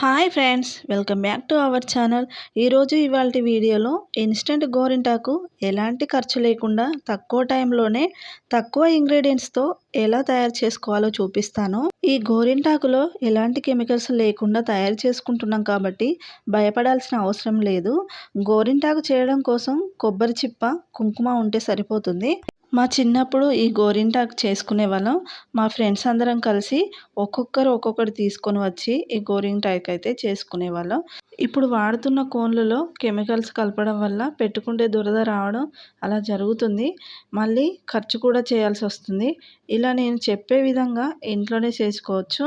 Hi friends welcome back to our channel ఈరోజు ఇవాళ వీడియోలో ఇన్స్టెంట్ గోరింటాకు ఎలాంటి ఖర్చు లేకుండా తక్కువ టైంలోనే తక్కువ ఇంగ్రీడియంట్స్తో ఎలా తయారు చేసుకోవాలో చూపిస్తాను. ఈ గోరింటాకులో ఎలాంటి కెమికల్స్ లేకుండా తయారు చేసుకుంటున్నాం కాబట్టి భయపడాల్సిన అవసరం లేదు. గోరింటాకు చేయడం కోసం కొబ్బరి చిప్ప కుంకుమ ఉంటే సరిపోతుంది. మా చిన్నప్పుడు ఈ గోరింటాకు చేసుకునే వాళ్ళం. మా ఫ్రెండ్స్ అందరం కలిసి ఒక్కొక్కరు ఒక్కొక్కటి తీసుకొని వచ్చి ఈ గోరింటాకు అయితే చేసుకునే వాళ్ళం. ఇప్పుడు వాడుతున్న కోన్లలో కెమికల్స్ కలపడం వల్ల పెట్టుకుంటే దురద రావడం అలా జరుగుతుంది. మళ్ళీ ఖర్చు కూడా చేయాల్సి వస్తుంది. ఇలా నేను చెప్పే విధంగా ఇంట్లోనే చేసుకోవచ్చు.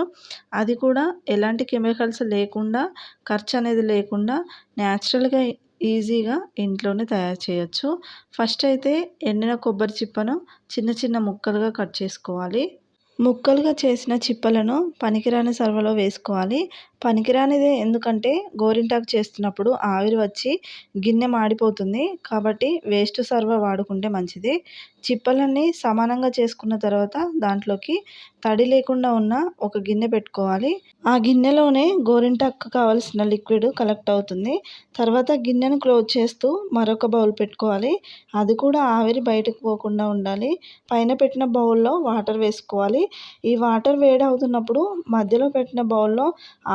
అది కూడా ఎలాంటి కెమికల్స్ లేకుండా ఖర్చు అనేది లేకుండా న్యాచురల్గా ఈజీగా ఇంట్లోనే తయారు చేయొచ్చు. ఫస్ట్ అయితే ఎండిన కొబ్బరి చిప్పను చిన్న చిన్న ముక్కలుగా కట్ చేసుకోవాలి. ముక్కలుగా చేసిన చిప్పలను పనికిరాని సర్వలో వేసుకోవాలి. పనికిరానిదే ఎందుకంటే గోరింటాకు చేస్తున్నప్పుడు ఆవిరి వచ్చి గిన్నె మాడిపోతుంది కాబట్టి వేస్ట్ సర్వ వాడుకుంటే మంచిది. చిప్పలన్నీ సమానంగా చేసుకున్న తర్వాత దాంట్లోకి తడి లేకుండా ఉన్న ఒక గిన్నె పెట్టుకోవాలి. ఆ గిన్నెలోనే గోరింటాకు కావాల్సిన లిక్విడ్ కలెక్ట్ అవుతుంది. తర్వాత గిన్నెను క్లోజ్ చేస్తూ మరొక బౌల్ పెట్టుకోవాలి. అది కూడా ఆవిరి బయటకు పోకుండా ఉండాలి. పైన పెట్టిన బౌల్లో వాటర్ వేసుకోవాలి. ఈ వాటర్ వేడి అవుతున్నప్పుడు మధ్యలో పెట్టిన బౌల్లో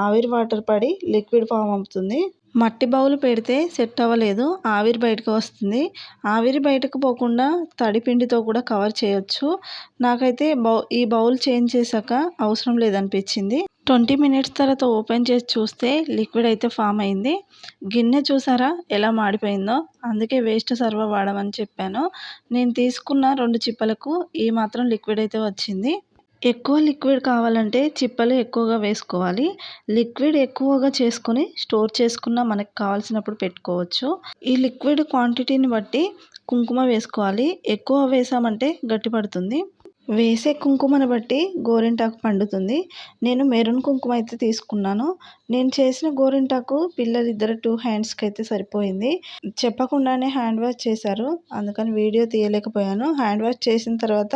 ఆవిరి వాటర్ పడి లిక్విడ్ ఫామ్ అవుతుంది. మట్టి బౌల్ పెడితే సెట్ అవ్వలేదు ఆవిరి బయటకు వస్తుంది. ఆవిరి బయటకు పోకుండా తడి పిండితో కూడా కవర్ చేయొచ్చు. నాకైతే బౌ ఈ బౌల్ చేంజ్ చేశాక అవసరం లేదనిపించింది. ట్వంటీ మినిట్స్ తర్వాత ఓపెన్ చేసి చూస్తే లిక్విడ్ అయితే ఫామ్ అయింది. గిన్నె చూసారా ఎలా మాడిపోయిందో? అందుకే వేస్ట్ సర్వ వాడమని చెప్పాను. నేను తీసుకున్న రెండు చిప్పలకు ఈ మాత్రం లిక్విడ్ అయితే వచ్చింది. ఎక్కువ లిక్విడ్ కావాలంటే చిప్పలు ఎక్కువగా వేసుకోవాలి. లిక్విడ్ ఎక్కువగా చేసుకొని స్టోర్ చేసుకున్న మనకు కావాల్సినప్పుడు పెట్టుకోవచ్చు. ఈ లిక్విడ్ క్వాంటిటీని బట్టి కుంకుమ వేసుకోవాలి. ఎక్కువ వేసామంటే గట్టిపడుతుంది. వేసే కుంకుమను బట్టి గోరింటాకు పండుతుంది. నేను మెరూన్ కుంకుమ అయితే తీసుకున్నాను. నేను చేసిన గోరింటాకు పిల్లలు ఇద్దరు టూ హ్యాండ్స్కి అయితే సరిపోయింది. చెప్పకుండానే హ్యాండ్ వాష్ చేశారు. అందుకని వీడియో తీయలేకపోయాను. హ్యాండ్ వాష్ చేసిన తర్వాత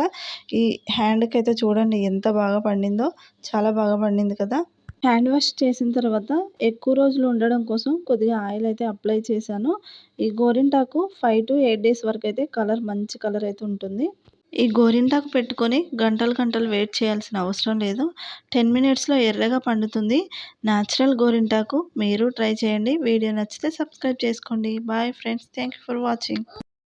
ఈ హ్యాండ్కి అయితే చూడండి ఎంత బాగా పండిందో. చాలా బాగా పండింది కదా. హ్యాండ్ వాష్ చేసిన తర్వాత ఎక్కువ రోజులు ఉండడం కోసం కొద్దిగా ఆయిల్ అయితే అప్లై చేశాను. ఈ గోరింటాకు ఫైవ్ టు ఎయిట్ డేస్ వరకు అయితే కలర్ మంచి కలర్ అయితే ఉంటుంది. ఈ గోరింటాకు పెట్టుకొని గంటలు గంటలు వెయిట్ చేయాల్సిన అవసరం లేదు. టెన్ మినిట్స్లో ఎర్రగా పండుతుంది. న్యాచురల్ గోరింటాకు మీరు ట్రై చేయండి. వీడియో నచ్చితే సబ్స్క్రైబ్ చేసుకోండి. Bye friends. Thank you for watching.